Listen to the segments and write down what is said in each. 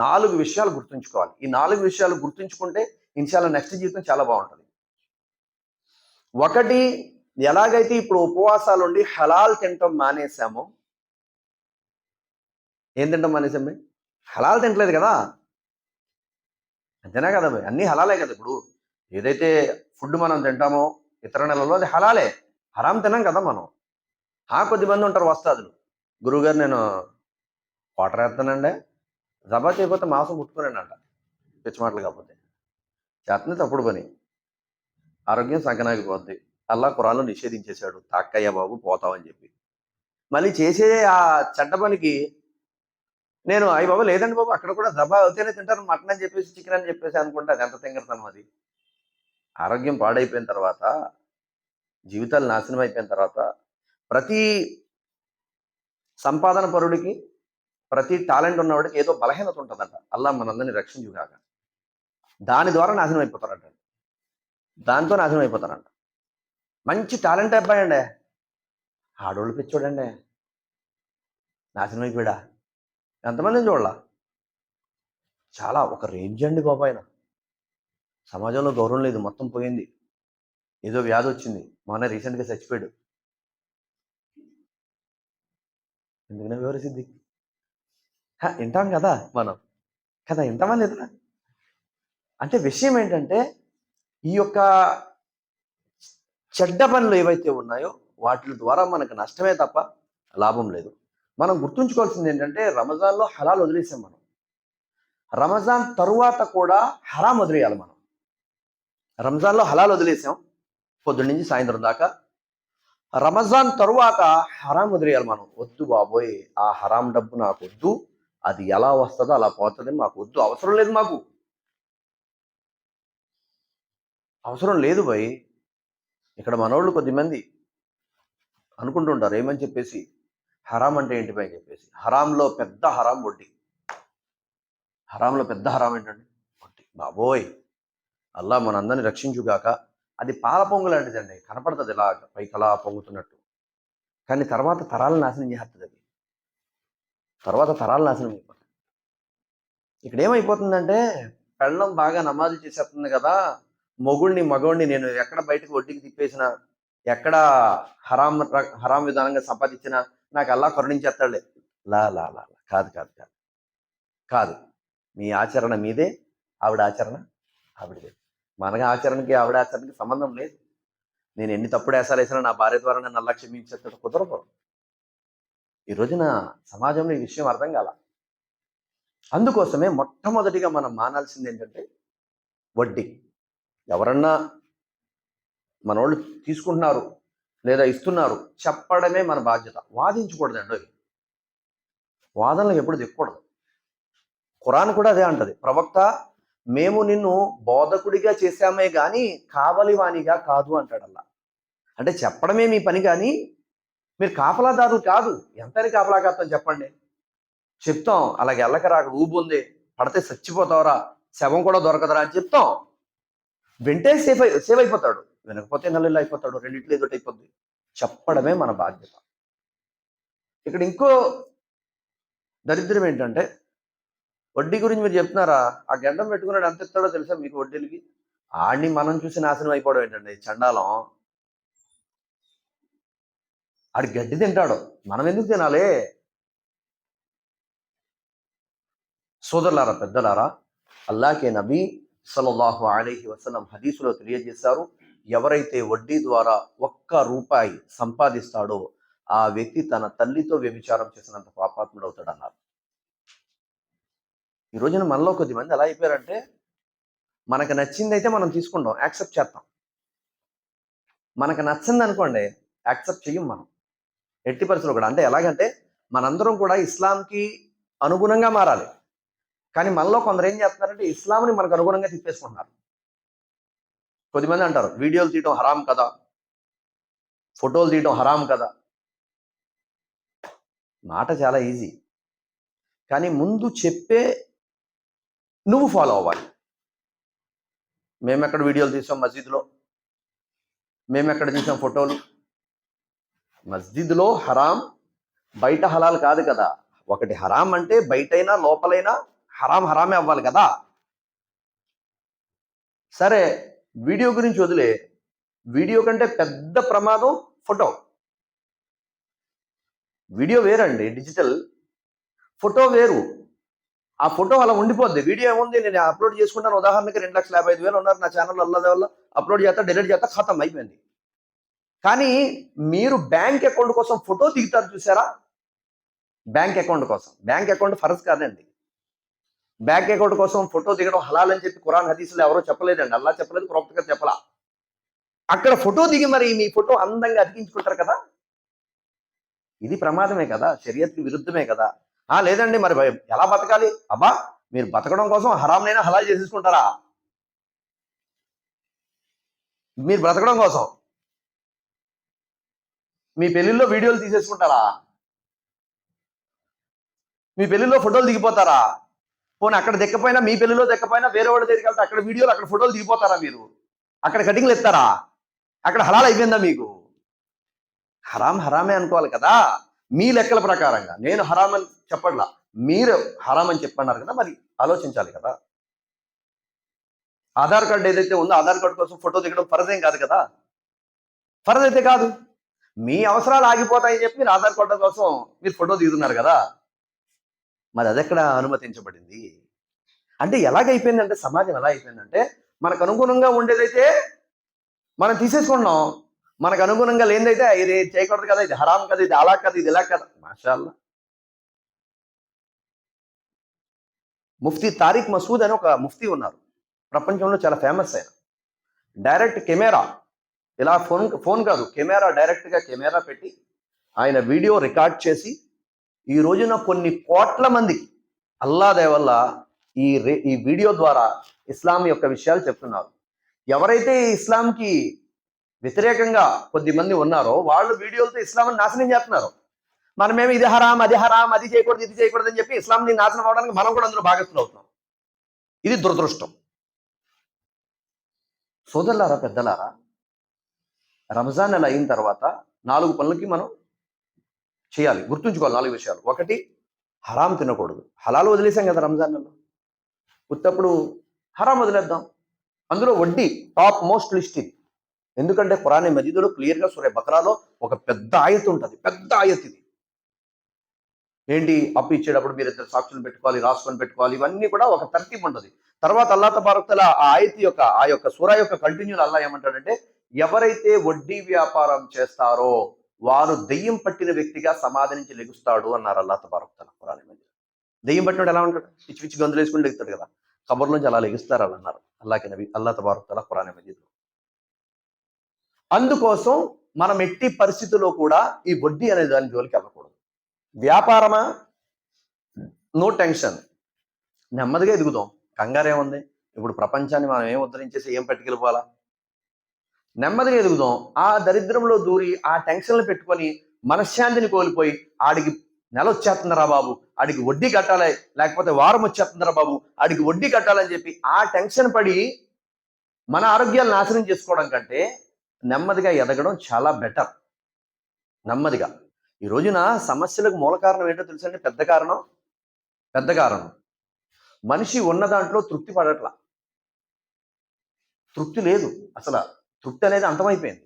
నాలుగు విషయాలు గుర్తుంచుకోవాలి. ఈ నాలుగు విషయాలు గుర్తుంచుకుంటే ఇన్షాల్లో నెక్స్ట్ జీవితం చాలా బాగుంటుంది. ఒకటి ఎలాగైతే ఇప్పుడు ఉపవాసాలు ఉండి హలాల్ తినటం మానేసామో ఏం తింటాం మానేసాం భయ్? హలాల్ తింటలేదు కదా? అంతేనా కదా భయ్? అన్నీ హలాలే కదా ఇప్పుడు. ఏదైతే ఫుడ్ మనం తింటామో ఇతర నెలలో అది హలాలే. హరాం తినాం కదా మనం. ఆ కొద్దిమంది ఉంటారు వస్తాదులు. గురువుగారు నేను వాటర్ వేస్తానండి జబా చేయకపోతే మాంసం ముట్టుకున్నాను అంట పిచ్చి మాటలు కాకపోతే. చేతనే తప్పుడు పని. ఆరోగ్యం సంకనాగిపోద్ది. అల్లా కురాల్లో నిషేధించేశాడు. తాక్కయ్య బాబు పోతావని చెప్పి. మళ్ళీ చేసే ఆ చెడ్డ పనికి నేను అయ్యి బాబు లేదండి బాబు అక్కడ కూడా జబా అవుతేనే తింటారు మటన్ అని చెప్పేసి చికెన్ అని చెప్పేసి అనుకుంటే అది ఎంత తింగరతనం అది. ఆరోగ్యం పాడైపోయిన తర్వాత జీవితాలు నాశనం అయిపోయిన తర్వాత ప్రతి సంపాదన పరుడికి ప్రతి టాలెంట్ ఉన్నవాడికి ఏదో బలహీనత ఉంటుందంట. అల్లా మనందరినీ రక్షించుగాక. దాని ద్వారా నాశనం అయిపోతారంట. దాంతో నాశనం అయిపోతారంట. మంచి టాలెంట్ అబ్బాయి అండి ఆడోళ్ళు పిచ్చోడండి. నాశనం అయిపోయాడా? ఎంతమందిని చూడాల? చాలా ఒక రేంజ్ అండి బాబు ఆయన. సమాజంలో గౌరవం లేదు మొత్తం పోయింది. ఏదో వ్యాధి వచ్చింది. మొన్న రీసెంట్గా చచ్చిపోయాడు. ఎందుకనే వివరిసిద్ది? వింటాం కదా? మనం. కదా ఇంతమంది ఎదురా అంటే విషయం ఏంటంటే ఈ యొక్క చెడ్డ పనులు ఏవైతే ఉన్నాయో వాటి ద్వారా మనకు నష్టమే తప్ప లాభం లేదు. మనం గుర్తుంచుకోవాల్సింది ఏంటంటే రమజాన్లో హలాల్ వదిలేసాం మనం. రమజాన్ తరువాత కూడా హరాం వదిలేయాలి మనం. రంజాన్లో హలాల్ వదిలేసాం పొద్దున్న నుంచి సాయంత్రం దాకా. రమజాన్ తరువాత హరాం వదిలేయాలి మనం. వద్దు బాబోయ్ ఆ హరాం డబ్బు నాకు వద్దు. అది ఎలా వస్తుందో అలా పోతుంది మాకు వద్దు. అవసరం లేదు మాకు. అవసరం లేదు భయ్. ఇక్కడ మనోళ్ళు కొద్దిమంది అనుకుంటుంటారు. ఏమని చెప్పేసి? హరాం అంటే ఏంటి భయ్ చెప్పేసి. హరాంలో పెద్ద హరాం వడ్డీ హరాంలో పెద్ద హరాం ఏంటండి? వడ్డీ బాబోయ్! అల్లా మనందరిని రక్షించుగాక. అది పాల పొంగు లాంటిదండి. కనపడుతుంది ఇలా పైకి అలా పొంగుతున్నట్టు. కానీ తర్వాత తరాలు నాశనం చేస్తుంది అది. తర్వాత తరాలు నాశనం అయిపోతుంది ఇక్కడ ఏమైపోతుందంటే పెళ్ళం బాగా నమాజు చేసేస్తుంది కదా మొగుడిని మగోడిని నేను ఎక్కడ బయటకు ఒడ్డుకి తిప్పేసిన ఎక్కడ హరాం హరాం విధానంగా సంపాదించినా నాకు అల్లా కరుణించేస్తాడులే. లా లా లా కాదు కాదు కాదు. కాదు. మీ ఆచరణ మీదే ఆవిడ ఆచరణ ఆవిడదే. మన ఆచరణకి ఆవిడ ఆచరణకి సంబంధం లేదు. నేను ఎన్ని తప్పుడు వేసాలు వేసినా నా భార్య ద్వారా నన్ను అల్లా క్షమించేస్తాడు కుదరదు. ఈ రోజున సమాజంలో ఈ విషయం అర్థం కాల. అందుకోసమే మొట్టమొదటిగా మనం మానాల్సింది ఏంటంటే వడ్డీ. ఎవరన్నా మనోళ్ళు తీసుకుంటున్నారు లేదా ఇస్తున్నారు చెప్పడమే మన బాధ్యత. వాదించకూడదండి అవి. ఎప్పుడు దిక్కకూడదు ఖురాన్ కూడా అదే అంటది. ప్రవక్త మేము నిన్ను బోధకుడిగా చేశామే కానీ కావలివానిగా కాదు అంటాడల్లా. అంటే చెప్పడమే మీ పని కానీ మీరు కాపలాదారులు కాదు. ఎంతని కాపలా కాస్తాం చెప్పండి. చెప్తాం. అలాగే ఎల్లక రాక ఊబు ఉంది. పడితే చచ్చిపోతావరా. శవం కూడా దొరకదరా అని చెప్తాం. వింటే సేఫ్ అయి సేవ్ అయిపోతాడు. వినకపోతే నెలలు అయిపోతాడు. రెండింటిలో ఏదో అయిపోద్ది. చెప్పడమే మన బాధ్యత. ఇక్కడ ఇంకో దరిద్రం ఏంటంటే వడ్డీ గురించి మీరు చెప్తున్నారా? ఆ గండం పెట్టుకున్నాడు ఎంత ఇస్తాడో తెలుసా మీకు వడ్డీలకి? ఆడిని మనం చూసి నాశనం అయిపోవడం ఏంటండి? చండాలం. ఆడు గడ్డి తింటాడు. మనం ఎందుకు తినాలి? సోదరులారా పెద్దలారా అల్లాకే నబీ సలల్లాహు అలీహి వసలం హదీసులో తెలియజేశారు ఎవరైతే వడ్డీ ద్వారా ఒక్క రూపాయి సంపాదిస్తాడో ఆ వ్యక్తి తన తల్లితో వ్యభిచారం చేసినంత పాపాత్ముడు అవుతాడు అన్నారు ఈ రోజున మనలో కొద్ది మంది ఎలా అయిపోయారంటే మనకు నచ్చింది అయితే మనం తీసుకుంటాం యాక్సెప్ట్ చేస్తాం. మనకు నచ్చింది అనుకోండి యాక్సెప్ట్ చెయ్యం మనం. ఎట్టి పరిస్థితులు కూడా. అంటే ఎలాగంటే మనందరం కూడా ఇస్లాంకి అనుగుణంగా మారాలి. కానీ మనలో కొందరు ఏం చేస్తున్నారంటే ఇస్లాంని మనకు అనుగుణంగా తిప్పేసుకుంటున్నారు. కొద్దిమంది అంటారు వీడియోలు తీయటం హరాం కదా. ఫోటోలు తీయటం హరాం కదా. మాట చాలా ఈజీ. కానీ ముందు చెప్పే నువ్వు ఫాలో అవ్వాలి. మేము ఎక్కడ వీడియోలు తీసాం మసీదులో? మేము ఎక్కడ తీసాం ఫోటోలు? మస్జిద్లో హరాం బయట హలాల్ కాదు కదా. ఒకటి హరాం అంటే బయటైనా లోపలైనా హరాం హరామే అవ్వాలి కదా. సరే వీడియో గురించి వదిలే. వీడియో కంటే పెద్ద ప్రమాదం ఫోటో. వీడియో వేరండి డిజిటల్. ఫోటో వేరు. ఆ ఫోటో అలా ఉండిపోద్ది. వీడియో ఏముంది? నేను అప్లోడ్ చేసుకుంటాను. ఉదాహరణకి రెండు లక్షల యాభై ఐదు వేలు ఉన్నారు నా ఛానల్ అల్లదే వల్ల అప్లోడ్ చేస్తా డిలీట్ చేస్తా ఖతం అయిపోయింది. కానీ మీరు బ్యాంక్ అకౌంట్ కోసం ఫోటో దిగుతారు చూసారా? బ్యాంక్ అకౌంట్ కోసం. బ్యాంక్ అకౌంట్ ఫరజ్ కాదండి. బ్యాంక్ అకౌంట్ కోసం ఫోటో దిగడం హలాల్ అని చెప్పి ఖురాన్ హదీసులు ఎవరో చెప్పలేదండి. అలా చెప్పలేదు ప్రొక్తగా చెప్పలా. అక్కడ ఫోటో దిగి మరి మీ ఫోటో అందంగా అతికించుకుంటారు కదా? ఇది ప్రమాదమే కదా? శరీరకి విరుద్ధమే కదా? ఆ లేదండి మరి ఎలా బతకాలి? అబ్బా మీరు బతకడం కోసం హరాంనైనా హలాల్ చేసేసుకుంటారా? మీరు బ్రతకడం కోసం. మీ పెళ్ళిలో వీడియోలు తీసేసుకుంటారా? మీ పెళ్ళిలో ఫోటోలు దిగిపోతారా? పోనీ అక్కడ దిక్కపోయినా మీ పెళ్ళిలో దిక్కపోయినా వేరే వాళ్ళ దగ్గరికి వెళ్తే అక్కడ వీడియోలు అక్కడ ఫోటోలు దిగిపోతారా మీరు? అక్కడ కటింగ్లు ఎత్తారా? అక్కడ హలాల్ అయిపోయిందా మీకు? హరాం హరామే అనుకోవాలి కదా? మీ లెక్కల ప్రకారంగా. నేను హరామ్ అని చెప్పట్లా. మీరు హరాం అని చెప్పన్నారు కదా మరి ఆలోచించాలి కదా. ఆధార్ కార్డు ఏదైతే ఉందో ఆధార్ కార్డు కోసం ఫోటో దిగడం ఫరదేం కాదు కదా? ఫరదైతే అయితే కాదు. మీ అవసరాలు ఆగిపోతాయని చెప్పి మీరు ఆధార్ కార్డు కోసం మీరు ఫోటో దిగుతున్నారు కదా. మరి అదెక్కడ అనుమతించబడింది? అంటే ఎలాగైపోయిందంటే సమాజం ఎలా అయిపోయిందంటే మనకు అనుగుణంగా ఉండేదైతే మనం తీసేసుకుంటున్నాం మనకు అనుగుణంగా లేనిదైతే ఇది చేయకూడదు కదా ఇది హరాం కదా ఇది అలా కదా ఇది ఇలా కదా. మాషాల్లా. ముఫ్తీ తారిక్ మసూద్ అని ఒక ముఫ్తీ ఉన్నారు. ప్రపంచంలో చాలా ఫేమస్ ఆయన. డైరెక్ట్ కెమెరా ఇలా ఫోన్ ఫోన్ కాదు కెమెరా డైరెక్ట్గా కెమెరా పెట్టి ఆయన వీడియో రికార్డ్ చేసి ఈ రోజున కొన్ని కోట్ల మందికి అల్లా వల్ల ఈ రే ఈ వీడియో ద్వారా ఇస్లాం యొక్క విషయాలు చెప్తున్నారు. ఎవరైతే ఇస్లాంకి వ్యతిరేకంగా కొద్ది మంది ఉన్నారో వాళ్ళు వీడియోలతో ఇస్లాంని నాశనం చేస్తున్నారు. మనమేమి ఇది హరాం అది హరాం అది చేయకూడదు ఇది చేయకూడదు అని చెప్పి ఇస్లాంని నాశనం అవడానికి మనం కూడా అందులో భాగస్థులు అవుతున్నాం. ఇది దురదృష్టం. సోదరులారా పెద్దలారా రంజాన్ నెల అయిన తర్వాత నాలుగు పనులకి మనం చేయాలి. గుర్తుంచుకోవాలి నాలుగు విషయాలు. ఒకటి హరాం తినకూడదు. హలాలు వదిలేసాం కదా రంజాన్ నెలలో. ఉత్తప్పుడు హరాం వదిలేద్దాం. అందులో వడ్డీ టాప్ మోస్ట్ లిస్ట్ ఇది. ఎందుకంటే పురాణ మజీదులో క్లియర్గా సూర్య బకరాలో ఒక పెద్ద ఆయత్ ఉంటుంది. పెద్ద ఆయత్ ఇది. ఏంటి? అప్పు ఇచ్చేటప్పుడు మీరు ఇద్దరు సాక్షులు పెట్టుకోవాలి రాసుకొని పెట్టుకోవాలి. ఇవన్నీ కూడా ఒక తర్తీబ్ ఉంటుంది. తర్వాత అల్లా తబారక్తల ఆ ఆయత్ యొక్క ఆ యొక్క సూర యొక్క కంటిన్యూ అల్లా ఏమంటాడంటే ఎవరైతే వడ్డీ వ్యాపారం చేస్తారో వారు దెయ్యం పట్టిన వ్యక్తిగా సమాధి నుంచి లెగుస్తాడు అన్నారు అల్లా తబారక్తల కురాని మజీద్ దెయ్యం పట్టినోడు ఎలా ఉంటాడు? పిచ్చి పిచ్చి గందులు వేసుకుని లెగుతాడు కదా. కబర్ నుంచి అలా లెగుస్తారు అలా అన్నారు. అల్లాకి నబి అల్లా తబారక్తల కురాని మజీద్ అందుకోసం మనం ఎట్టి పరిస్థితుల్లో కూడా ఈ వడ్డీ అనే దాని జోలికి వెళ్ళకూడదు. వ్యాపారమా? No tension. నెమ్మదిగా ఎదుగుదాం. కంగారేముంది? ఇప్పుడు ప్రపంచాన్ని మనం ఏం ఉద్ధరించేసి ఏం పట్టుకెళ్ళిపోవాలా? నెమ్మదిగా ఎదుగుదాం. ఆ దరిద్రంలో దూరి ఆ టెన్షన్లు పెట్టుకొని మనశ్శాంతిని కోల్పోయి ఆడికి నెల వచ్చేస్తుందిరా బాబు. ఆడికి వడ్డీ కట్టాలి లేకపోతే వారం వచ్చేస్తుందిరా బాబు. ఆడికి వడ్డీ కట్టాలని చెప్పి ఆ టెన్షన్ పడి మన ఆరోగ్యాలు నాశనం చేసుకోవడం కంటే నెమ్మదిగా ఎదగడం చాలా బెటర్. నెమ్మదిగా. ఈ రోజున సమస్యలకు మూల కారణం ఏంటో తెలుసండి పెద్ద కారణం? పెద్ద కారణం. మనిషి ఉన్న దాంట్లో తృప్తి పడట్లా. తృప్తి లేదు అసలు. తృప్తి అనేది అంతమైపోయింది.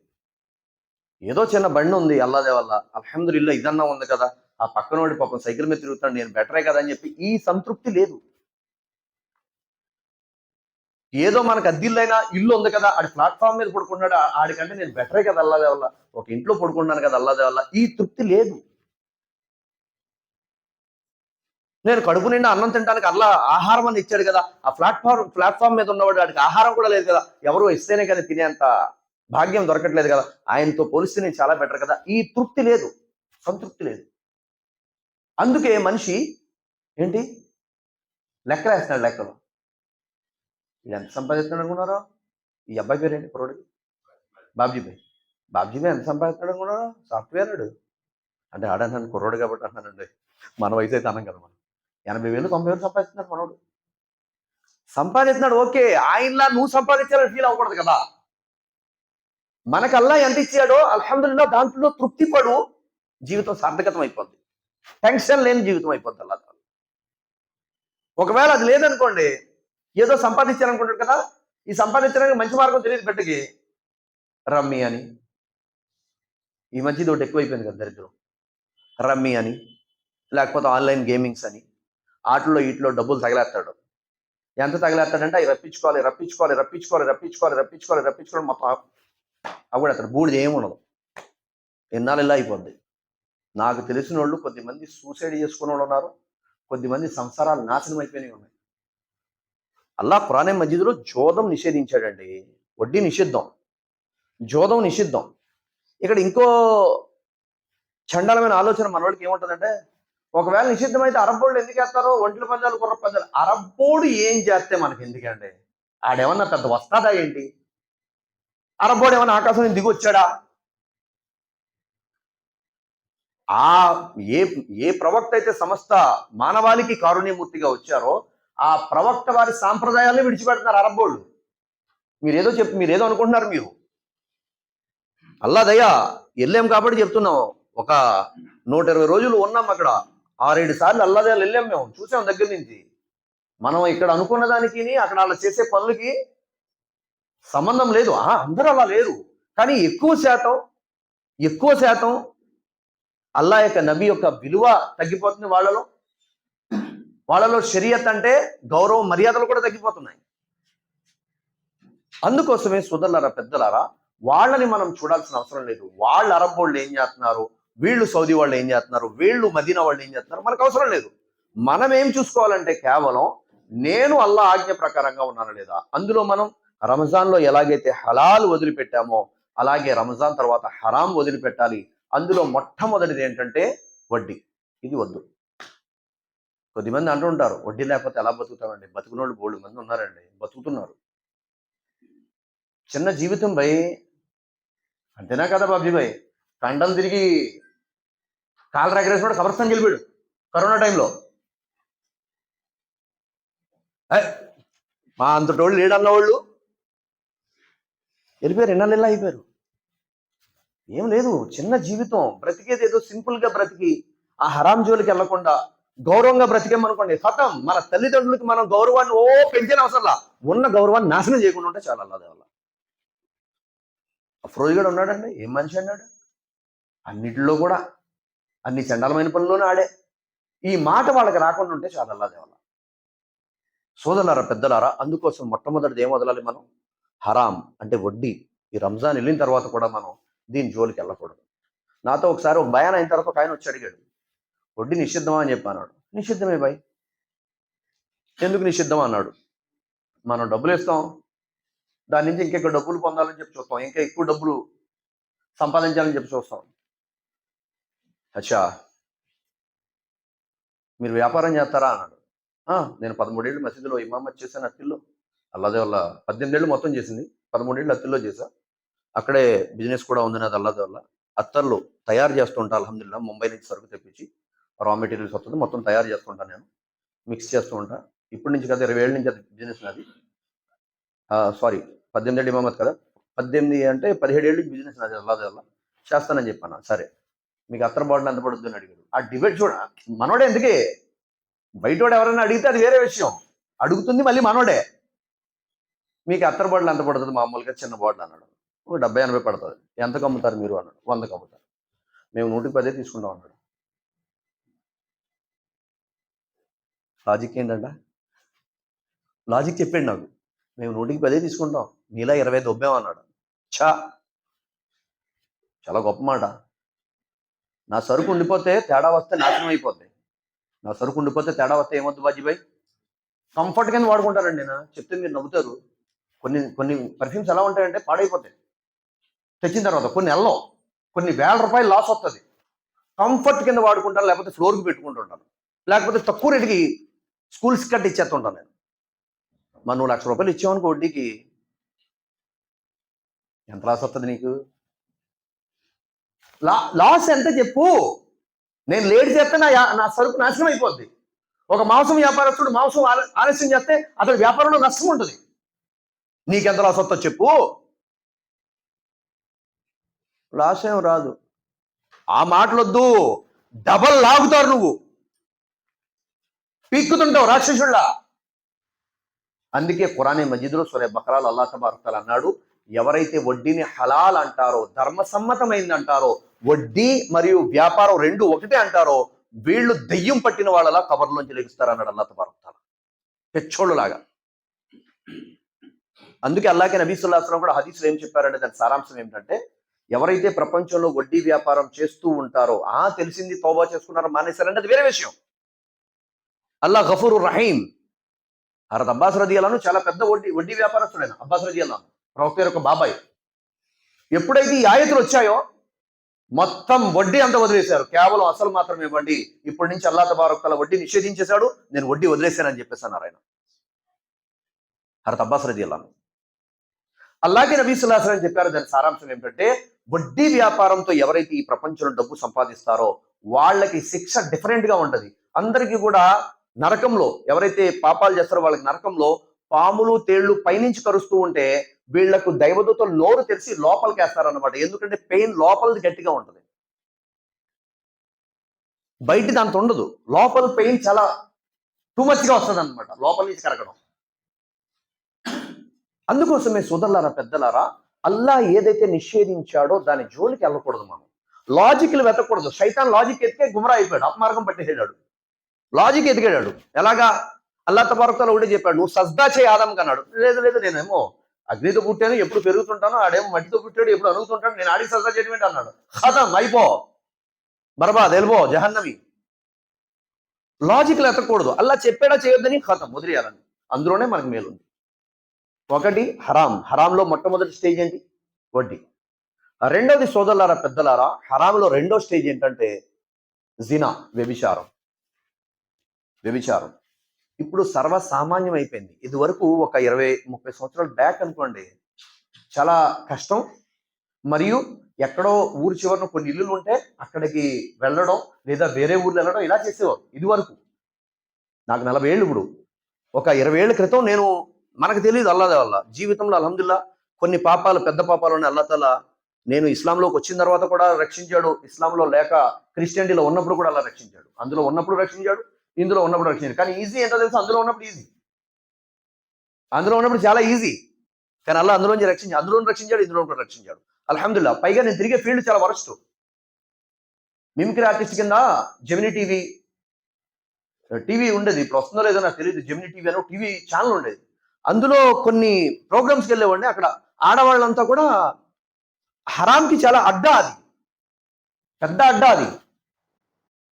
ఏదో చిన్న బండి ఉంది అల్లాదే వల్ల. అల్హమ్దుల్లా ఇదన్నా ఉంది కదా. ఆ పక్కనోడి పాపం సైకిల్ మీద తిరుగుతాడు నేను బెటరే కదా అని చెప్పి ఈ సంతృప్తి లేదు. ఏదో మనకు అద్దిల్లైనా ఇల్లు ఉంది కదా ఆడి ప్లాట్ఫామ్ మీద పడుకున్నాడు ఆడికంటే నేను బెటరే కదా అల్లాదే వల్ల. ఒక ఇంట్లో పడుకున్నాను కదా అల్లాదే వల్ల. ఈ తృప్తి లేదు. నేను కడుపు నిండా అన్నం తినడానికి అల్లా ఆహారం అని ఇచ్చాడు కదా. ఆ ప్లాట్ఫామ్ ప్లాట్ఫామ్ మీద ఉన్నవాడు వాడికి ఆహారం కూడా లేదు కదా. ఎవరు ఇస్తేనే కదా తినేంత భాగ్యం దొరకట్లేదు కదా. ఆయనతో పోలిస్తే నేను చాలా బెటర్ కదా. ఈ తృప్తి లేదు. సంతృప్తి లేదు. అందుకే మనిషి ఏంటి? లెక్కలు వేస్తున్నాడు లెక్కలు. ఇది ఎంత సంపాదిస్తున్నాడు అనుకున్నారో? ఈ అబ్బాయి పేరు ఏంటి? కుర్రోడికి బాబ్జీ భాయ్ బాబ్జీ భాయ్ ఎంత సంపాదిస్తున్నాడు అనుకున్నారో? సాఫ్ట్వేర్ అంటే ఆడన్నాను కుర్రోడు కాబట్టి అన్నానండి. మన వయసు అయితే అనం కదా మనం ఎనభై వేలు తొంభై వేలు సంపాదిస్తున్నాడు మనోడు. సంపాదిస్తున్నాడు ఓకే. ఆయనలా నువ్వు సంపాదించాలని ఫీల్ అవ్వకూడదు కదా. మనకల్లా ఎంత ఇచ్చాడో అల్హమ్దుల్లా దాంట్లో తృప్తి పడు జీవితం సార్థకతం అయిపోద్ది. టెన్షన్ లేని జీవితం అయిపోద్ది అలా ఒకవేళ అది లేదనుకోండి ఏదో సంపాదించాలనుకుంటాడు కదా ఈ సంపాదించడానికి మంచి మార్గం తెలియదు బిడ్డకి రమ్మీ అని. ఈ మధ్య ఒకటి ఎక్కువైపోయింది కదా దరిద్రం. రమ్మీ అని. లేకపోతే ఆన్లైన్ గేమింగ్స్ అని. ఆటల్లో వీటిలో డబ్బులు తగిలేస్తాడు. ఎంత తగిలేస్తాడంటే అవి రప్పించుకోవాలి రప్పించుకోవాలి రప్పించుకోవాలి రప్పించుకోవాలి రప్పించుకోవాలి రప్పించుకోవాలి మొత్తం అవి కూడా అతడు. బూడిద ఏమి ఉండదు. ఎన్నాళ్ళు ఇలా అయిపోద్ది. నాకు తెలిసిన వాళ్ళు కొద్దిమంది సూసైడ్ చేసుకున్న వాళ్ళు ఉన్నారు. కొద్దిమంది సంసారాలు నాశనం అయిపోయినాయి ఉన్నాయి. అల్లా పురాణే మధ్యలో జోదం నిషేధించాడండి. వడ్డీ నిషిద్ధం. జోదం నిషిద్ధం. ఇక్కడ ఇంకో చండాలమైన ఆలోచన మనవాడికి ఏముంటుందంటే ఒకవేళ నిషిద్ధమైతే అరబ్బోళ్ళు ఎందుకు వేస్తారో? ఒంట్ల పందాలు కుర్ర పందాలు. అరబ్బోడు ఏం చేస్తే మనకి ఎందుకండి? ఆడేమన్నా పెద్ద వస్తాదా ఏంటి? అరబ్బోడు ఏమన్నా ఆకాశం దిగి వచ్చాడా ఆ ఏ ఏ ప్రవక్త అయితే సమస్త మానవాళికి కారుణ్యమూర్తిగా వచ్చారో ఆ ప్రవక్త వారి సాంప్రదాయాన్ని విడిచిపెడుతున్నారు అరబ్బోళ్ళు. మీరేదో చెప్ మీరేదో అనుకుంటున్నారు మీరు. అల్లాదయ్యా వెళ్ళాం కాబట్టి చెప్తున్నాం ఒక నూట ఇరవై రోజులు ఉన్నాం అక్కడ. ఆరేడు సార్లు అల్లాదయ్యాలు వెళ్ళాం మేము చూసాం దగ్గర నుంచి. మనం ఇక్కడ అనుకున్న దానికి అక్కడ వాళ్ళు చేసే పనులకి సంబంధం లేదు. అందరూ అలా లేరు. కానీ ఎక్కువ శాతం ఎక్కువ శాతం అల్లా యొక్క నబీ యొక్క విలువ తగ్గిపోతుంది వాళ్ళలో. వాళ్ళలో షరియత్ అంటే గౌరవం మర్యాదలు కూడా తగ్గిపోతున్నాయి. అందుకోసమే సుదర్లారా పెద్దలారా వాళ్ళని మనం చూడాల్సిన అవసరం లేదు. వాళ్ళు అరబ్బోళ్ళు ఏం చేస్తున్నారు? వీళ్ళు సౌదీ వాళ్ళు ఏం చేస్తున్నారు? వీళ్ళు మదీనా వాళ్ళు ఏం చేస్తున్నారు? మనకు అవసరం లేదు. మనం ఏం చూసుకోవాలంటే కేవలం నేను అల్లా ఆజ్ఞ ప్రకారంగా ఉన్నానా లేదా? అందులో మనం రంజాన్లో ఎలాగైతే హలాల్ వదిలిపెట్టామో అలాగే రంజాన్ తర్వాత హరాం వదిలిపెట్టాలి. అందులో మొట్టమొదటిది ఏంటంటే వడ్డీ. ఇది వద్దు. కొద్దిమంది అంటుంటారు వడ్డీ లేకపోతే ఎలా బతుకుతామండి? బతుకునోళ్ళు బోళ్ళు మంది ఉన్నారండి. బతుకుతున్నారు. చిన్న జీవితం భయ్ అంతేనా కదా బాబీ భయ్ కండం తిరిగి కాలు రగరేసినోడు కబరస్థాన్ గెలిపాడు కరోనా టైంలో ఏయ్, మా అంతటోళ్ళు లేడన్న వాళ్ళు. వెళ్ళిపోయారు ఎన్నాళ్ళు అయిపోయారు. ఏం లేదు చిన్న జీవితం. బ్రతికేది ఏదో సింపుల్గా బ్రతికి ఆ హరాం జోలికి వెళ్ళకుండా గౌరవంగా బ్రతికేమనుకోండి సతం. మన తల్లిదండ్రులకి మనం గౌరవాన్ని ఓ పెంచిన అవసరంలా. ఉన్న గౌరవాన్ని నాశనం చేయకుండా ఉంటే చాలా అల్లాదే వల్ల అఫ్రోజ్ ఉన్నాడండి ఏం మనిషి అన్నాడు? అన్నిటిలో కూడా అన్ని చండాలమైన పనుల్లోనే ఆడే. ఈ మాట వాళ్ళకి రాకుండా ఉంటే చాలా అల్లాదే సోదరులారా పెద్దలారా అందుకోసం మొట్టమొదటిది ఏం వదలాలి మనం? హరాం అంటే వడ్డీ. ఈ రంజాన్ వెళ్ళిన తర్వాత కూడా మనం దీని జోలికి వెళ్ళకూడదు. నాతో ఒకసారి ఒక భయాన్ అయిన తర్వాత ఒక ఆయన వచ్చి అడిగాడు వడ్డీ నిషిద్ధమా? అని చెప్పి అన్నాడు. నిషిద్ధమే భయ్. ఎందుకు నిషిద్ధం అన్నాడు. మనం డబ్బులు ఇస్తాం దాని నుంచి ఇంకెక్కడ డబ్బులు పొందాలని చెప్పి చూస్తాం. ఇంకా ఎక్కువ డబ్బులు సంపాదించాలని చెప్పి చూస్తాం. అచ్చా. మీరు వ్యాపారం చేస్తారా? అన్నాడు. నేను పదమూడేళ్ళు మసీదులో ఇమామత్ చేశాను అత్తిల్లో. అల్లాదే వల్ల పద్దెనిమిదేళ్ళు మొత్తం చేసింది. పదమూడేళ్ళు అత్తిల్లో చేశా. అక్కడే బిజినెస్ కూడా ఉంది నాది అల్లాదే వల్ల. అత్తర్లు తయారు చేస్తుంటా అల్హమ్దుల్లా ముంబై నుంచి సరుకు తెప్పించి రా మెటీరియల్స్ వస్తుంది. మొత్తం తయారు చేస్తుంటా నేను. మిక్స్ చేస్తూ ఉంటా. ఇప్పటి నుంచి కదా ఇరవై ఏళ్ళ నుంచి అది బిజినెస్ నాది. సారీ పద్దెనిమిది ఏళ్ళు ఇమామత్ కదా. పద్దెనిమిది అంటే పదిహేడు ఏళ్ళు బిజినెస్ నాది అల్లాదే వల్ల. చేస్తానని చెప్పాను. సరే. మీకు అత్తర్ బాటిల్ ఎంత పడుతుంది అని అడిగాడు. ఆ డిబేట్ చూడ మనోడే ఎందుకే? బయటోడు ఎవరైనా అడిగితే అది వేరే విషయం. అడుగుతుంది మళ్ళీ మనోడే. మీకు అత్తర్ బాటిల్ ఎంత పడుతుంది మామూలుగా చిన్న బాటిల్ అన్నాడు. ఒక డెబ్బై ఎనభై పడుతుంది. ఎంతకు అమ్ముతారు మీరు అన్నాడు. వందకు అమ్ముతారు మేము నూటికి పదే తీసుకుంటాం అన్నాడు. లాజిక్ ఏంటంట? లాజిక్ చెప్పాడు నాకు. మేము నూటికి పదే తీసుకుంటాం. నీలా ఇరవై దొబ్బాం అన్నాడు. చా చాలా గొప్ప మాట. నా సరుకు ఉండిపోతే తేడా వస్తే నాశనం అయిపోద్ది. నా సరుకు ఉండిపోతే తేడా వస్తే ఏమొద్దు బాజీబాయ్? కంఫర్ట్ కింద వాడుకుంటారండి నేను చెప్తే మీరు నవ్వుతారు. కొన్ని కొన్ని పర్ఫ్యూమ్స్ ఎలా ఉంటాయంటే పాడైపోతాయి. తెచ్చిన తర్వాత కొన్ని నెలలో కొన్ని వేల రూపాయలు లాస్ వస్తుంది కంఫర్ట్ కింద వాడుకుంటాను లేకపోతే ఫ్లోర్కి పెట్టుకుంటుంటాను. లేకపోతే తక్కువ రేటుకి స్కూల్స్ కట్టి ఇచ్చేస్తుంటాను నేను. మరి లక్ష రూపాయలు ఇచ్చామనుకో వడ్డీకి. ఎంత లాస్ వస్తుంది నీకు? లా లాస్ ఎంత చెప్పు. నేను లేట్ చేస్తే నా నా సరుకు నాశనం అయిపోద్ది. ఒక మాంసం వ్యాపారస్తుడు మాంసం ఆలస్యం చేస్తే అతడి వ్యాపారంలో నష్టం ఉంటుంది. నీకెంత లాస్ వస్తా చెప్పు. లాస్ ఏం రాదు. ఆ మాటలొద్దు. డబల్ లాగుతారు నువ్వు. పీక్కుతుంటావు రాక్షసుళ్ళ అందుకే ఖురానే మజిద్లో సురే బకరాలు అల్లా తబారుతాలు అన్నాడు ఎవరైతే వడ్డీని హలాల్ అంటారో ధర్మసమ్మతమైంది అంటారో వడ్డీ మరియు వ్యాపారం రెండు ఒకటే అంటారో వీళ్ళు దెయ్యం పట్టిన వాళ్ళలా కబర్లోంచి లెగిస్తారు అన్నాడు అల్లా తబారకాల పెచ్చోళ్ళు లాగా అందుకే అల్లాకే నబీసుల్లాహం కూడా హదీసులు ఏం చెప్పారంటే దాని సారాంశం ఏమిటంటే ఎవరైతే ప్రపంచంలో వడ్డీ వ్యాపారం చేస్తూ ఉంటారో ఆ తెలిసింది తోబా చేసుకున్నారో మానేశారంటే అది వేరే విషయం. అల్లా గఫూరు రహీం హరత్ అబ్బాస్ రదియాలను చాలా పెద్ద వడ్డీ వడ్డీ వ్యాపారస్తుడైన అబ్బాస్ రదియాలను ప్రవక్త యొక్క బాబాయ్. ఎప్పుడైతే ఈ ఆయతులు వచ్చాయో మొత్తం వడ్డీ అంతా వదిలేశారు. కేవలం అసలు మాత్రమే ఇవ్వండి. ఇప్పటి నుంచి అల్లా తబారొక్కల వడ్డీ నిషేధించేశాడు. నేను వడ్డీ వదిలేశానని చెప్పేసి అన్నారు ఆయన. హరత్ అబ్బాస్ రదియాలను అలాగే నబీ సుల్లాహం చెప్పారు దాని సారాంశం ఏమిటంటే వడ్డీ వ్యాపారంతో ఎవరైతే ఈ ప్రపంచంలో డబ్బు సంపాదిస్తారో వాళ్ళకి శిక్ష డిఫరెంట్గా ఉంటది. అందరికీ కూడా నరకంలో ఎవరైతే పాపాలు చేస్తారో వాళ్ళకి నరకంలో పాములు తేళ్ళు పైనుంచి కరుస్తూ ఉంటే వీళ్ళకు దైవదూత నోరు తెలిసి లోపలికి వేస్తారనమాట ఎందుకంటే పెయిన్ లోపలిది గట్టిగా ఉంటది. బయట దాంతో ఉండదు. లోపల పెయిన్ చాలా టూ మచ్గా వస్తుంది అనమాట లోపల నుంచి కరగడం. అందుకోసమే సోదరులారా పెద్దలారా అల్లా ఏదైతే నిషేధించాడో దాని జోలికి వెళ్ళకూడదు మనం. లాజిక్లు వెతకూడదు. సైతాన్ లాజిక్ ఎత్తికే గుమరా అయిపోయాడు. అపమార్గం పట్టేసాడు లాజిక్ ఎదిగాడు ఎలాగా? అల్లా తబారకాలు ఒకటే చెప్పాడు. నువ్వు సజ్దా చేయి ఆదం కన్నాడు లేదు లేదు నేనేమో అగ్నితో పుట్టాను ఎప్పుడు పెరుగుతుంటాను ఆడేమో మట్టితో పుట్టాడు ఎప్పుడు అరుగుతుంటాడు నేను ఆడి సజ్దా చేయడం అన్నాడు. ఖతం అయిపో. బర్బాద్ ఎల్బో జహన్నవి. లాజిక్లు ఎత్తకూడదు. అల్లా చెప్పాడా చేయొద్దని? హతం వదిలేయాలని. అందులోనే మనకు మేలుంది. ఒకటి హరాం. హరాంలో మొట్టమొదటి స్టేజ్ ఏంటి? వడ్డీ. రెండోది సోదరులారా పెద్దలారా హరాంలో రెండో స్టేజ్ ఏంటంటే జినా వ్యభిచారం. వ్యభిచారం. ఇప్పుడు సర్వసామాన్యం అయిపోయింది. ఇది వరకు ఒక ఇరవై ముప్పై సంవత్సరాల బ్యాక్ అనుకోండి చాలా కష్టం. మరియు ఎక్కడో ఊరి చివరన కొన్ని ఇల్లులు ఉంటే అక్కడికి వెళ్ళడం లేదా వేరే ఊర్లో వెళ్ళడం ఇలా చేసేవారు ఇది వరకు నాకు నలభై ఏళ్ళు ఇప్పుడు. ఒక ఇరవై ఏళ్ళ క్రితం నేను మనకు తెలియదు అల్లాదే వల్ల జీవితంలో అల్హమ్దుల్లా కొన్ని పాపాలు పెద్ద పాపాలు ఉన్నాయి అల్లా నేను ఇస్లాంలోకి వచ్చిన తర్వాత కూడా రక్షించాడు. ఇస్లాంలో లేక క్రిస్టియానిటీలో ఉన్నప్పుడు కూడా అలా రక్షించాడు. అందులో ఉన్నప్పుడు రక్షించాడు. ఇందులో ఉన్నప్పుడు వచ్చింది. కానీ ఈజీ ఏంటో తెలుసు? అందులో ఉన్నప్పుడు ఈజీ అందులో ఉన్నప్పుడు చాలా ఈజీ కానీ అలా అందులోంచి రక్షించి అందులో రక్షించాడు ఇందులో కూడా రక్షించాడు. అల్హమ్దుల్లా పైగా నేను తిరిగే ఫీల్డ్ చాలా వరస్ట్. మిమిక్రీ ఆర్టిస్ట్ కింద జెమిని టీవీ టీవీ ఉండేది. ఇప్పుడు వస్తుందో లేదో నాకు తెలియదు జెమిని టీవీ అని టీవీ ఛానల్ ఉండేది. అందులో కొన్ని ప్రోగ్రామ్స్కి వెళ్ళేవాడిని. అక్కడ ఆడవాళ్ళంతా కూడా హరాంకి చాలా అడ్డా అది. పెద్ద అడ్డా అది.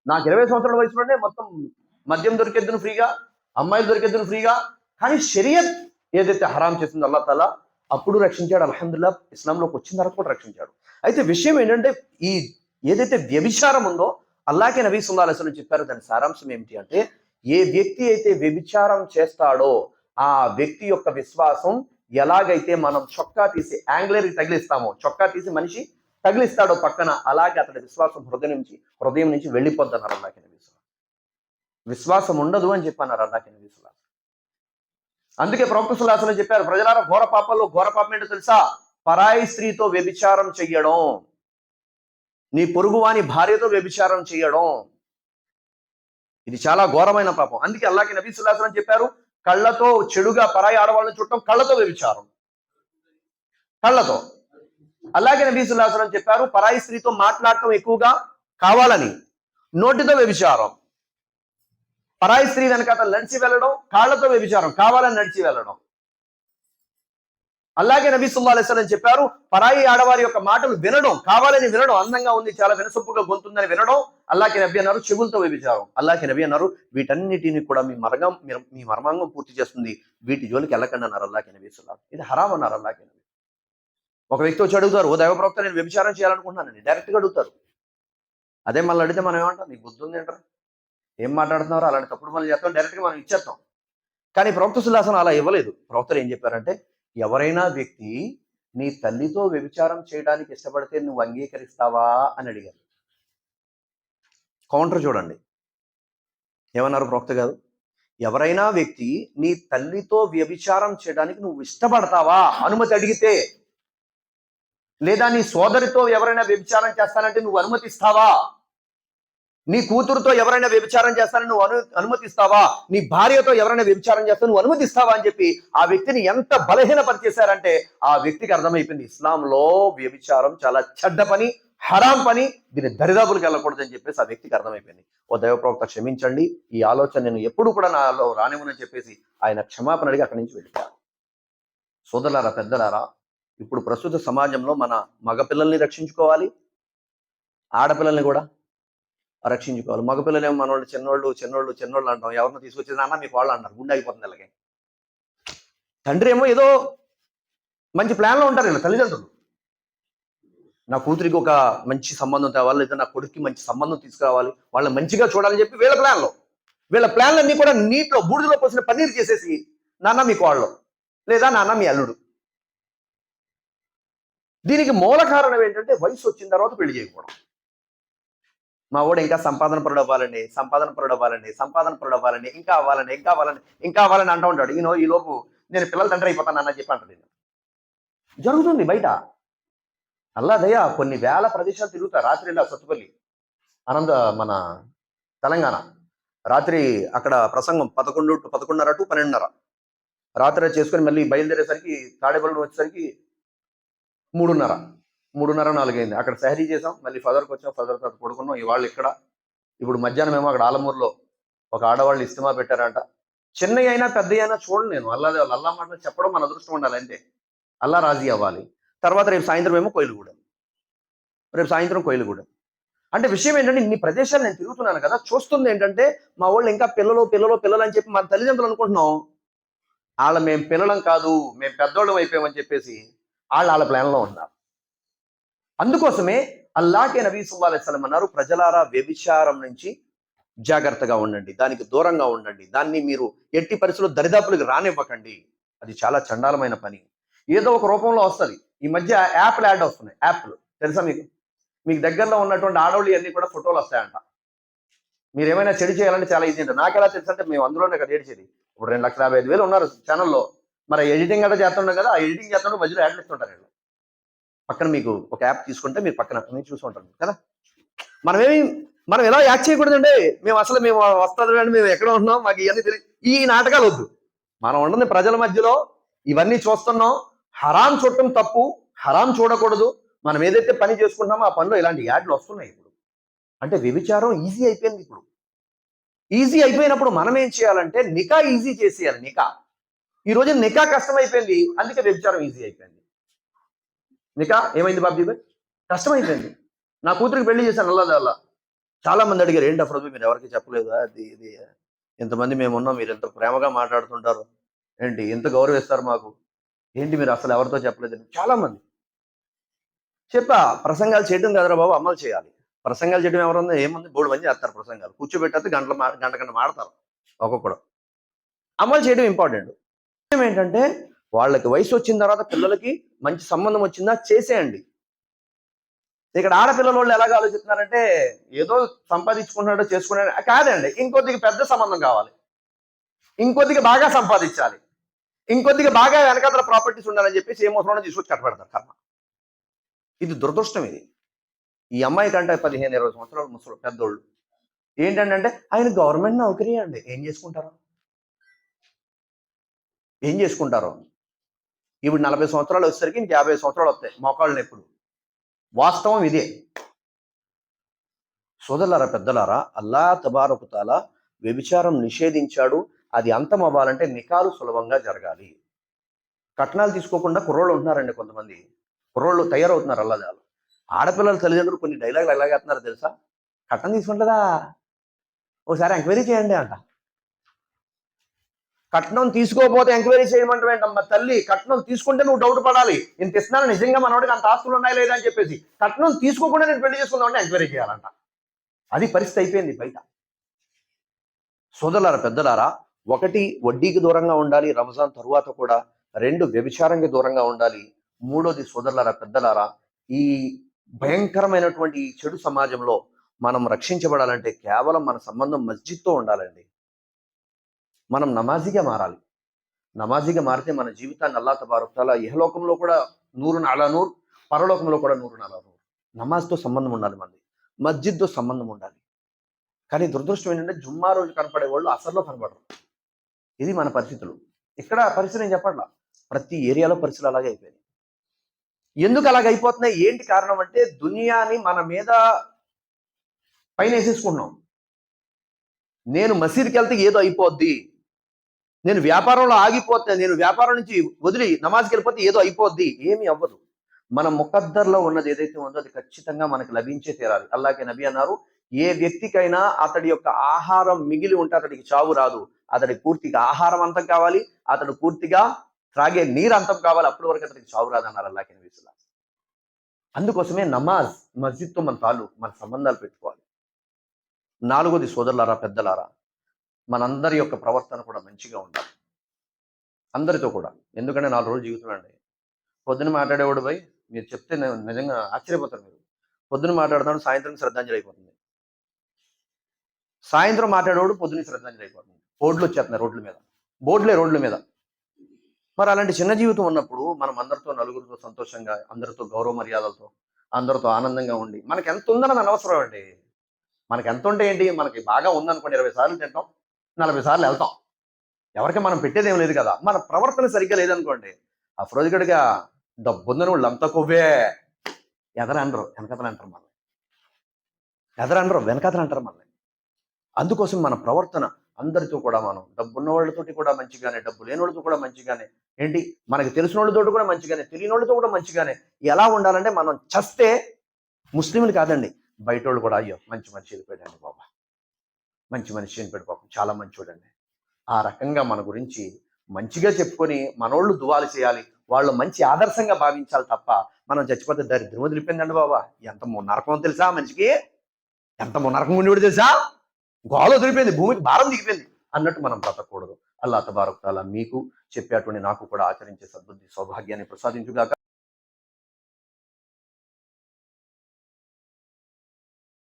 నాకు ఇరవై సంవత్సరాల వయసులోనే మొత్తం మద్యం దొరికేద్దును ఫ్రీగా అమ్మాయిలు దొరికేద్దును ఫ్రీగా కానీ షరియత్ ఏదైతే హరాం చేసిందో అల్లా తాలా అప్పుడు రక్షించాడు అల్హమ్దుల్లా ఇస్లాంలోకి వచ్చిన తర్వాత కూడా రక్షించాడు. అయితే విషయం ఏంటంటే ఈ ఏదైతే వ్యభిచారం ఉందో అల్లాకే నబీ సుల్లా అలైస్లం చెప్పారు దాని సారాంశం ఏమిటి అంటే ఏ వ్యక్తి అయితే వ్యభిచారం చేస్తాడో ఆ వ్యక్తి యొక్క విశ్వాసం ఎలాగైతే మనం చొక్కా తీసి యాంగ్లర్కి తగిలిస్తామో చొక్కా తీసి మనిషి తగిలిస్తాడో పక్కన అలాగే అతడి విశ్వాసం హృదయం నుంచి హృదయం నుంచి వెళ్ళిపోద్దన్నారు అల్లాకే విశ్వాసం ఉండదు అని చెప్పన్నారు అల్లాకి నబీసులా అందుకే ప్రవక్త చెప్పారు ప్రజలారా ఘోర పాపంలో ఘోర పాపం ఏంటో తెలుసా? పరాయి స్త్రీతో వ్యభిచారం చెయ్యడం. నీ పొరుగువాని భార్యతో వ్యభిచారం చేయడం ఇది చాలా ఘోరమైన పాపం. అందుకే అల్లాకి నబీ సుల్లాసనం చెప్పారు కళ్ళతో చెడుగా పరాయి ఆడవాళ్ళని చూడటం కళ్ళతో వ్యభిచారం. కళ్ళతో. అలాగే నబీ సుల్లాసనం చెప్పారు పరాయి స్త్రీతో మాట్లాడటం ఎక్కువగా కావాలని. నోటితో వ్యభిచారం. పరాయి స్త్రీ వెనకాత నడిచి వెళ్ళడం కాళ్ళతో వ్యభిచారం కావాలని నడిచి వెళ్ళడం. అలాగే నబీ సుల్లా అలైస్లం చెప్పారు పరాయి ఆడవారి యొక్క మాటలు వినడం కావాలని వినడం అందంగా ఉంది చాలా వినసొప్పుగా గొంతుందని వినడం అల్లాకి నబీ అన్నారు చెవులతో వ్యభిచారం. అల్లాకి నబీ అన్నారు వీటన్నిటిని కూడా మీ మరగం మీ- మీ మర్మాంగం పూర్తి చేస్తుంది. వీటి జోలికి వెళ్ళకండి అన్నారు అల్లాకి నబీ సుల్లా ఇది హరాం అన్నారు అల్లాకి నబీ. ఒక వ్యక్తి వచ్చి అడుగుతారు ఓ దైవ ప్రవక్త నేను వ్యభిచారం చేయాలనుకుంటున్నానండి డైరెక్ట్గా అడుగుతారు. అదే మళ్ళీ అడిగితే మనం ఏమంటాం? నీకు బుద్ధి ఉంది ఏం మాట్లాడుతున్నారో అలాంటి తప్పుడు మనం చేస్తాం డైరెక్ట్గా మనం ఇచ్చేస్తాం. కానీ ప్రవక్త సుల్లాసనం అలా ఇవ్వలేదు. ప్రవక్తలు ఏం చెప్పారంటే ఎవరైనా వ్యక్తి నీ తల్లితో వ్యభిచారం చేయడానికి ఇష్టపడితే నువ్వు అంగీకరిస్తావా అని అడిగారు. కౌంటర్ చూడండి. ఏమన్నారు ప్రవక్త గారు? ఎవరైనా వ్యక్తి నీ తల్లితో వ్యభిచారం చేయడానికి నువ్వు ఇష్టపడతావా? అనుమతి అడిగితే లేదా నీ సోదరితో ఎవరైనా వ్యభిచారం చేస్తానంటే నువ్వు అనుమతిస్తావా? నీ కూతురుతో ఎవరైనా వ్యభిచారం చేస్తానని నువ్వు అను అనుమతిస్తావా? నీ భార్యతో ఎవరైనా వ్యభిచారం చేస్తా నువ్వు అనుమతిస్తావా అని చెప్పి ఆ వ్యక్తిని ఎంత బలహీనపరిచేశారంటే ఆ వ్యక్తికి అర్థమైపోయింది. ఇస్లాంలో వ్యభిచారం చాలా చెడ్డ పని హరాం పని దీని దరిదాపులకు వెళ్ళకూడదని చెప్పేసి ఆ వ్యక్తికి అర్థమైపోయింది. ఓ దైవప్రవక్త క్షమించండి ఈ ఆలోచన నేను ఎప్పుడు కూడా నాలో రానివ్వనని చెప్పేసి ఆయన క్షమాపణ అడిగి అక్కడి నుంచి వెళ్ళిపోయారు. సోదరులారా పెద్దలారా ఇప్పుడు ప్రస్తుత సమాజంలో మన మగపిల్లల్ని రక్షించుకోవాలి ఆడపిల్లల్ని కూడా రక్షించుకోవాలి. మగపిల్లలేమో మనోళ్ళు చిన్నోళ్ళు చిన్నోళ్ళు చిన్నోళ్ళు అంటాం. ఎవరిని తీసుకొచ్చి మీకు వాళ్ళు అంటారు. గుండె అయిపోతుంది అలాగే తండ్రి ఏమో ఏదో మంచి ప్లాన్లో ఉంటారు ఇలా తల్లిదండ్రులు. నా కూతురికి ఒక మంచి సంబంధం తేవాలి లేదా నా కొడుక్కి మంచి సంబంధం తీసుకురావాలి వాళ్ళని మంచిగా చూడాలని చెప్పి వీళ్ళ ప్లాన్లో. వీళ్ళ ప్లాన్లన్నీ కూడా నీటిలో బూడిదలో పోసిన పన్నీరు చేసేసి నాన్న మీ వాళ్ళు లేదా నాన్న మీ అల్లుడు. దీనికి మూల కారణం ఏంటంటే వయసు వచ్చిన తర్వాత పెళ్ళి చేయకపోవడం మా వాడు ఇంకా సంపాదన పరుడు అవ్వాలండి సంపాదన పరుడు అవ్వాలండి సంపాదన పరుడు అవ్వాలండి ఇంకా అవ్వాలండి ఇంకా అవ్వాలండి ఇంకా అవ్వాలని అంటూ ఉంటాడు. ఈయన ఈ లోపు నేను పిల్లల తండ్రి అయిపోతాను అన్న చెప్పి అంటాడు నేను జరుగుతుంది బయట. అల్లాదయ్య కొన్ని వేల ప్రదేశాలు తిరుగుతా. రాత్రి ఇలా సత్తుపల్లి ఆనంద మన తెలంగాణ. రాత్రి అక్కడ ప్రసంగం పదకొండు టు పదకొండున్నర టు పన్నెండున్నర. రాత్రి చేసుకొని మళ్ళీ బయలుదేరేసరికి తాడేపల్లి వచ్చేసరికి మూడున్నర. మూడున్నర నాలుగైంది. అక్కడ సహరీ చేసాం మళ్ళీ ఫదర్కి వచ్చాం. ఫదర్ తర్వాత పడుకున్నాం. ఇవాళ ఇక్కడ ఇప్పుడు మధ్యాహ్నం ఏమో అక్కడ ఆలమూరులో ఒక ఆడవాళ్ళు ఇస్తిమా పెట్టారంట. చిన్నవి అయినా పెద్ద అయినా చూడండి నేను. అల్లాదే వాళ్ళు అల్లా మాట చెప్పడం మన అదృష్టం ఉండాలి అంతే. అల్లా రాజీ అవ్వాలి. తర్వాత రేపు సాయంత్రం ఏమో కోయిలుగూడెం. రేపు సాయంత్రం కోయిలుగూడెం. అంటే విషయం ఏంటంటే ఇన్ని ప్రదేశాలు నేను తిరుగుతున్నాను కదా. చూస్తుంది ఏంటంటే మా వాళ్ళు ఇంకా పిల్లలు పిల్లలు పిల్లలు అని చెప్పి మన తల్లిదండ్రులు అనుకుంటున్నాం. వాళ్ళ మేము పిల్లలం కాదు మేము పెద్దోళ్ళం అయిపోయామని చెప్పేసి వాళ్ళు వాళ్ళ ప్లాన్లో ఉన్నారు అందుకోసమే అల్లాకే నబీ సుల్లా అలైస్లం అన్నారు ప్రజలారా వ్యభిచారం నుంచి జాగ్రత్తగా ఉండండి దానికి దూరంగా ఉండండి దాన్ని మీరు ఎట్టి పరిస్థితుల్లో దరిదాపులకు రానివ్వకండి. అది చాలా చండాలమైన పని. ఏదో ఒక రూపంలో వస్తుంది. ఈ మధ్య యాప్లు యాడ్ వస్తున్నాయి యాప్లు. తెలుసా మీకు? మీకు దగ్గరలో ఉన్నటువంటి ఆడవాళ్ళు అన్ని కూడా ఫోటోలు వస్తాయంట. మీరు ఏమైనా చెడు చేయాలంటే చాలా ఈజీ అంటే. నాకు ఎలా తెలుసు అంటే మేము అందులోనే కదా ఏడ్చేది. ఇప్పుడు రెండు లక్షల యాభై ఐదు వేలు ఉన్నారు ఛానల్లో. మరి ఎడిటింగ్ అంటే చేస్తుండే కదా ఆ ఎడిటింగ్ చేస్తుంటే మధ్యలో యాడ్లు ఇస్తుంటారు వీళ్ళు. పక్కన మీకు ఒక యాప్ తీసుకుంటే మీరు పక్కన నేను చూసుకుంటాను కదా? మనమేమి మనం ఎలా యాక్ట్ చేయకూడదండి? మేము అసలు మేము వస్తుంది కానీ మేము ఎక్కడ ఉంటున్నాం? మాకు ఇవన్నీ తెలియదు ఈ నాటకాలు వద్దు. మనం ఉండని ప్రజల మధ్యలో ఇవన్నీ చూస్తున్నాం. హరాం చూడటం తప్పు. హరాం చూడకూడదు. మనం ఏదైతే పని చేసుకుంటామో ఆ పనిలో ఇలాంటి యాడ్లు వస్తున్నాయి ఇప్పుడు. అంటే వ్యభిచారం ఈజీ అయిపోయింది ఇప్పుడు. ఈజీ అయిపోయినప్పుడు మనం ఏం చేయాలంటే నికా ఈజీ చేసేయాలి నికా. ఈ రోజు నికా కష్టం అయిపోయింది అందుకే వ్యభిచారం ఈజీ అయిపోయింది. నికా ఏమైంది బాబు దీపక్ కష్టం అయిపోయింది నా కూతురికి పెళ్ళి చేశాను అల్లా అలా చాలా మంది అడిగారు ఏంటి అఫ్రోజ్? మీరు ఎవరికి చెప్పలేదు? అది ఇది ఇంతమంది మేము ఉన్నాం మీరు ఎంత ప్రేమగా మాట్లాడుతుంటారు. ఏంటి ఎంత గౌరవిస్తారు మాకు? ఏంటి మీరు అసలు ఎవరితో చెప్పలేదు? చాలా మంది. చెప్పా ప్రసంగాలు చేయడం కదరా బాబు అమలు చేయాలి. ప్రసంగాలు చేయడం ఎవరన్నా ఏముంది? బోడు మంది చేస్తారు ప్రసంగాలు. కూర్చోబెట్టేస్తే గంటల మా- గంట గంట మాడతారు ఒక్కొక్కడు. అమలు చేయడం ఇంపార్టెంట్. ఏంటంటే వాళ్ళకి వయసు వచ్చిన తర్వాత పిల్లలకి మంచి సంబంధం వచ్చిందా చేసేయండి. ఇక్కడ ఆడపిల్లల వాళ్ళు ఎలాగ ఆలోచిస్తున్నారంటే ఏదో సంపాదించుకుంటున్నాడో చేసుకున్నాడు కాదండి. ఇంకొద్దిగా పెద్ద సంబంధం కావాలి. ఇంకొద్దిగా బాగా సంపాదించాలి. ఇంకొద్దిగా బాగా వెనకాతల ప్రాపర్టీస్ ఉండాలని చెప్పేసి ఏం అవసరం తీసుకొచ్చి కట్టబెడతారు కర్మ. ఇది దురదృష్టం ఇది. ఈ అమ్మాయి కంటే పదిహేను ఇరవై సంవత్సరాలు ముసలు పెద్దోళ్ళు ఏంటంటే ఆయన గవర్నమెంట్ నౌకరీ అండి. ఏం చేసుకుంటారు? ఏం చేసుకుంటారు? ఇప్పుడు నలభై సంవత్సరాలు వచ్చేసరికి ఇంక యాభై సంవత్సరాలు వస్తాయి మోకాళ్ళు ఎప్పుడు వాస్తవం ఇదే. సోదరులారా పెద్దలారా అల్లా తబారకుతాల వ్యభిచారం నిషేధించాడు. అది అంతం అవ్వాలంటే నికాలు సులభంగా జరగాలి. కట్నాలు తీసుకోకుండా కుర్రోళ్ళు ఉంటున్నారండి కొంతమంది. కుర్రోళ్ళు తయారవుతున్నారు అల్లదాలు ఆడపిల్లల తల్లిదండ్రులు కొన్ని డైలాగులు ఎలాగేస్తున్నారు తెలుసా? కట్నం తీసుకుంటుందా ఒకసారి ఎంక్వైరీ చేయండి అంట. కట్నం తీసుకోకపోతే ఎంక్వైరీ చేయమంటావేంటమ్మా తల్లి? కట్నం తీసుకుంటే నువ్వు డౌట్ పడాలి. నేను తెస్తున్నాను నిజంగా మనోడికి అంత ఆస్తులు ఉన్నాయి లేదా అని చెప్పేసి. కట్నం తీసుకోకుండా నేను పెళ్ళి చేసుకుందాం అంటే ఎంక్వైరీ చేయాలంట. అది పరిస్థితి అయిపోయింది బయట. సోదరులారా పెద్దలారా ఒకటి వడ్డీకి దూరంగా ఉండాలి రంజాన్ తరువాత కూడా రెండు వ్యభిచారంకి దూరంగా ఉండాలి. మూడోది సోదరులారా పెద్దలారా ఈ భయంకరమైనటువంటి ఈ చెడు సమాజంలో మనం రక్షించబడాలంటే కేవలం మన సంబంధం మస్జిద్తో ఉండాలండి. మనం నమాజీగా మారాలి. నమాజీగా మారితే మన జీవితాన్ని అల్లా తబారుతాలా ఇహలోకంలో కూడా నూరు నాలా నూరు పరలోకంలో కూడా నూరు నాలా నూరు. నమాజ్తో సంబంధం ఉండాలి మనది మస్జిద్తో సంబంధం ఉండాలి. కానీ దురదృష్టం ఏంటంటే జుమ్మా రోజు కనపడే వాళ్ళు అసర్లో కనపడరు. ఇది మన పరిస్థితులు. ఇక్కడ పరిస్థితి నేను చెప్పట్లా? ప్రతి ఏరియాలో పరిస్థితులు అలాగే అయిపోయినాయి. ఎందుకు అలాగ అయిపోతున్నాయి? ఏంటి కారణం అంటే దునియాని మన మీద పైన వేసేసుకుంటున్నాం నేను మసీద్కి వెళ్తే ఏదో అయిపోద్ది. నేను వ్యాపారంలో ఆగిపోతే నేను వ్యాపారం నుంచి వదిలి నమాజ్కి వెళ్ళిపోతే ఏదో అయిపోద్ది. ఏమీ అవ్వదు. మన ముఖద్దర్లో ఉన్నది ఏదైతే ఉందో అది ఖచ్చితంగా మనకు లభించే తీరాలి. అల్లాకే నబి అన్నారు ఏ వ్యక్తికైనా అతడి యొక్క ఆహారం మిగిలి ఉంటే అతడికి చావు రాదు. అతడి పూర్తిగా ఆహారం అంతం కావాలి. అతడు పూర్తిగా త్రాగే నీరు అంతం కావాలి. అప్పటి వరకు అతడికి చావు రాదు అన్నారు అల్లాకే నబీ అందుకోసమే నమాజ్ మస్జిద్తో మన తాలూ మన సంబంధాలు పెట్టుకోవాలి. నాలుగోది సోదరులారా పెద్దలారా మనందరి యొక్క ప్రవర్తన కూడా మంచిగా ఉండాలి. అందరితో కూడా. ఎందుకంటే నాలుగు రోజులు జీవితం అండి పొద్దున మాట్లాడేవాడు పోయి మీరు చెప్తే నేను నిజంగా ఆశ్చర్యపోతారు మీరు. పొద్దున మాట్లాడతాడు సాయంత్రం శ్రద్ధాంజలి అయిపోతుంది. సాయంత్రం మాట్లాడేవాడు పొద్దున శ్రద్ధాంజలి అయిపోతుంది. బోర్డులు వచ్చేస్తున్నాయి రోడ్ల మీద. బోర్డులే రోడ్ల మీద. మరి అలాంటి చిన్న జీవితం ఉన్నప్పుడు మనం అందరితో నలుగురితో సంతోషంగా అందరితో గౌరవ మర్యాదలతో అందరితో ఆనందంగా ఉండి మనకి ఎంత ఉందని అనవసరం అండి మనకి ఎంత ఉంటే ఏంటి? మనకి బాగా ఉందనుకోండి ఇరవై సార్లు తింటాం. నలభై సార్లు వెళ్తాం. ఎవరికి మనం పెట్టేది ఏం లేదు కదా. మన ప్రవర్తన సరిగ్గా లేదనుకోండి ఆ ఫ్రోజిగడిగా డబ్బుందని వాళ్ళు అంతా కొవ్వే ఎదరనరు వెనకతలు అంటారు మనల్ని. ఎదరనరు వెనకతలు అంటారు మనల్ని. అందుకోసం మన ప్రవర్తన అందరితో కూడా మనం డబ్బున్న వాళ్ళతోటి కూడా మంచిగానే డబ్బు లేని వాళ్ళతో కూడా మంచిగానే ఏంటి? మనకి తెలిసిన వాళ్ళతో కూడా మంచిగానే తెలియని వాళ్ళతో కూడా మంచిగానే ఎలా ఉండాలంటే మనం చస్తే ముస్లింలు కాదండి బయట వాళ్ళు కూడా అయ్యో మంచి మంచి వెళ్ళిపోయాడండి బాబా. మంచి మనిషి చనిపోయాడు పాపం చాలా మంచోడండి. ఆ రకంగా మన గురించి మంచిగా చెప్పుకొని మనోళ్ళు దువాలు చేయాలి. వాళ్ళు మంచి ఆదర్శంగా భావించాలి తప్ప మనం చచ్చిపోతే దరిద్రం వదిలిపోయిందండి బాబా. ఎంత నరకం తెలుసా మనిషికి? ఎంత నరకం ఉండేవాడు తెలుసా? గోల వదిలిపోయింది భూమికి భారం దిగిపోయింది అన్నట్టు మనం బ్రతకూడదు. అల్లా తబారక్ అలా మీకు చెప్పేటువంటి నాకు కూడా ఆచరించే సద్బుద్ధి సౌభాగ్యాన్ని ప్రసాదించుగాక